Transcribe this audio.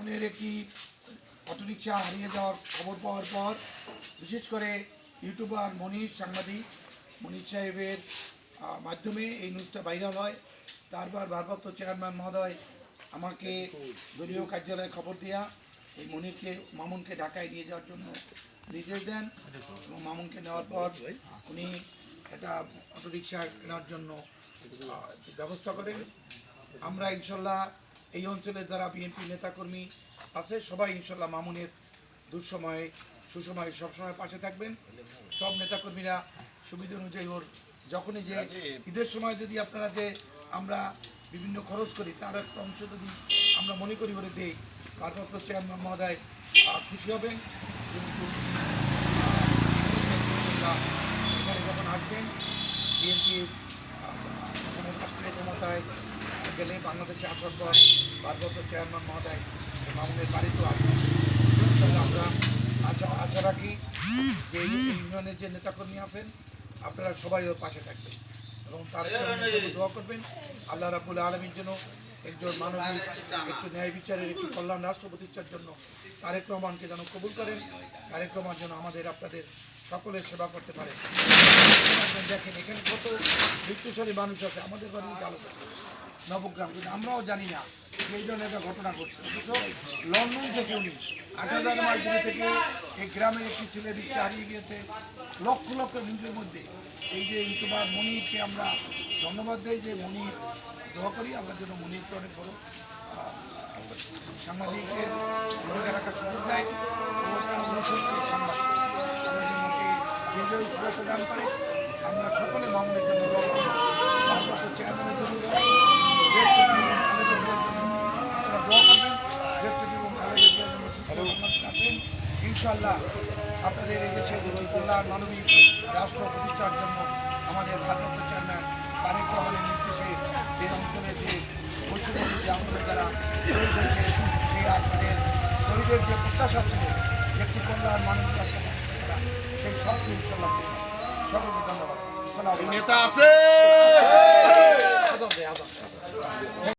উনের একটি অটোরিকশা হারিয়ে যাওয়ার খবর পাওয়ার পর, বিশেষ করে ইউটিউবার মনির সাংবাদিক, মনির সাহেবের মাধ্যমে এই নিউজটা ভাইরাল হয়। তারপর ভারপ্রাপ্ত চেয়ারম্যান মহোদয় আমাকে দলীয় কার্যালয়ে খবর দেওয়া এই মনিরকে, মামুনকে ঢাকায় নিয়ে যাওয়ার জন্য নির্দেশ দেন এবং মামুনকে নেওয়ার পর উনি একটা অটোরিকশা কেনার জন্য ব্যবস্থা করেন। আমরা ইনশাল্লাহ এই অঞ্চলে যারা বিএনপি নেতাকর্মী আছে, সবাই ইনশাল্লাহ মামুনের দুঃসময়ে, সুসময়ে সবসময় পাশে থাকবেন। সব নেতাকর্মীরা সুবিধা অনুযায়ী ওর যখনই যে ঈদের সময় যদি আপনারা যে আমরা বিভিন্ন খরচ করি, তার একটা অংশ যদি আমরা মনে করি করে দিই, ভারপ্রাপ্ত চেয়ারম্যান মহোদয় খুশি হবেন। কিন্তু এখানে যখন আসবেন, বিএনপি এখানে রাষ্ট্রীয় ক্ষমতায় গেলে বাংলাদেশে আসার পর ভারপ্রাপ্ত চেয়ারম্যান মহোদয় মামুনের বাড়িতেও আসবেন। আমরা আশা আশা রাখি যে ইউনিয়নের যে নেতাকর্মী আছেন আপনারা সবাই ওর পাশে থাকবেন এবং তার দোয়া করবেন। আল্লাহ রাবুল আলমীর জন্য একজন মানবিক একটু ন্যায় বিচারের একটু কল্যাণ রাষ্ট্র প্রতিষ্ঠার জন্য তারেক রহমানকে যেন কবুল করেন। তারেক রহমান যেন আমাদের আপনাদের সকলের সেবা করতে পারে। দেখেন এখানে কত মৃত্যুশালী মানুষ আছে। আমাদের বাড়ি চালু নবগ্রাম, কিন্তু আমরাও জানি না এই ধরনের একটা ঘটনা ঘটছে। অথচ লন্ডন থেকে উনি আট হাজার মাইল থেকে এই গ্রামের একটি ছেলে রিক্সা হারিয়ে গিয়েছে। লক্ষ লক্ষ ভিউজের মধ্যে এই যে ইউটিউবার মনিরকে আমরা ধন্যবাদ দেই যে মনির, দোয়া করি আমরা যেন মনিরকে অনেক বড় সাংবাদিকের ভূমিকা রাখার সুযোগ দেয়। একটা সাংবাদিক দান করে। আমরা সকলে মামুনের জন্য দোয়া ইনশাল্লাহ আপনাদের এই একটি কল্যাণ মানবিক রাষ্ট্র প্রতিষ্ঠার জন্য আমাদের ভারপ্রাপ্ত চেয়ারম্যান তারেক রহমানের নির্দেশে এই অঞ্চলে যে বৈষম্য যে আন্দোলনে যারা শহীদ হয়েছে সেই আপনাদের শহীদের যে প্রত্যাশা ছিল একটি কল্যাণ মানবিক রাষ্ট্র প্রতিষ্ঠা সেই স্বপ্ন ইনশাল্লাহ সকলকে ধন্যবাদ। নেতা আছে!